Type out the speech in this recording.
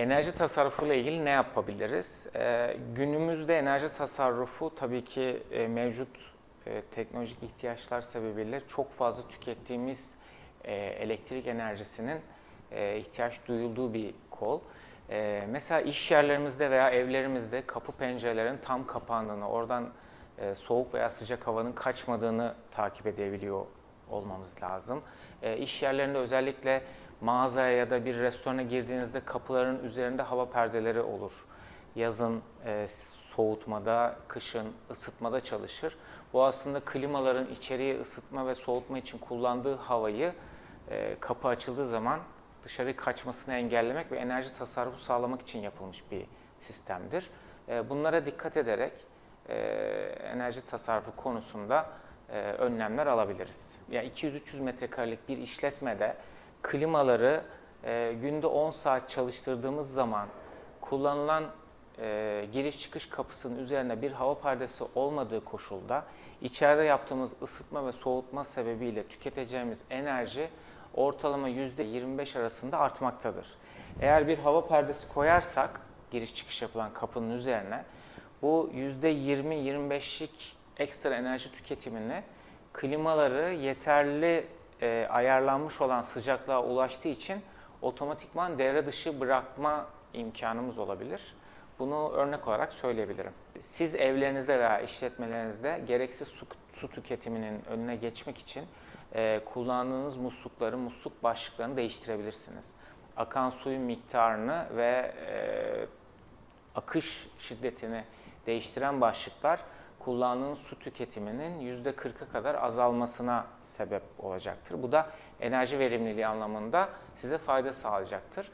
Enerji tasarrufu ile ilgili ne yapabiliriz? Ee, günümüzde enerji tasarrufu tabii ki e, mevcut e, teknolojik ihtiyaçlar sebebiyle çok fazla tükettiğimiz e, elektrik enerjisinin e, ihtiyaç duyulduğu bir kol. E, mesela iş yerlerimizde veya evlerimizde kapı pencerelerin tam kapandığını, oradan e, soğuk veya sıcak havanın kaçmadığını takip edebiliyor olmamız lazım. E, iş yerlerinde özellikle mağazaya ya da bir restorana girdiğinizde kapıların üzerinde hava perdeleri olur. Yazın e, soğutmada, kışın ısıtmada çalışır. Bu aslında klimaların içeriye ısıtma ve soğutma için kullandığı havayı e, kapı açıldığı zaman dışarı kaçmasını engellemek ve enerji tasarrufu sağlamak için yapılmış bir sistemdir. E, bunlara dikkat ederek e, enerji tasarrufu konusunda e, önlemler alabiliriz. Yani 200-300 metrekarelik bir işletmede klimaları e, günde 10 saat çalıştırdığımız zaman kullanılan e, giriş çıkış kapısının üzerine bir hava perdesi olmadığı koşulda içeride yaptığımız ısıtma ve soğutma sebebiyle tüketeceğimiz enerji ortalama %25 arasında artmaktadır. Eğer bir hava perdesi koyarsak giriş çıkış yapılan kapının üzerine bu %20-25'lik ekstra enerji tüketimini klimaları yeterli e, ayarlanmış olan sıcaklığa ulaştığı için otomatikman devre dışı bırakma imkanımız olabilir. Bunu örnek olarak söyleyebilirim. Siz evlerinizde veya işletmelerinizde gereksiz su, su tüketiminin önüne geçmek için e, kullandığınız muslukları, musluk başlıklarını değiştirebilirsiniz. Akan suyun miktarını ve e, akış şiddetini değiştiren başlıklar kullandığınız su tüketiminin %40'a kadar azalmasına sebep olacaktır. Bu da enerji verimliliği anlamında size fayda sağlayacaktır.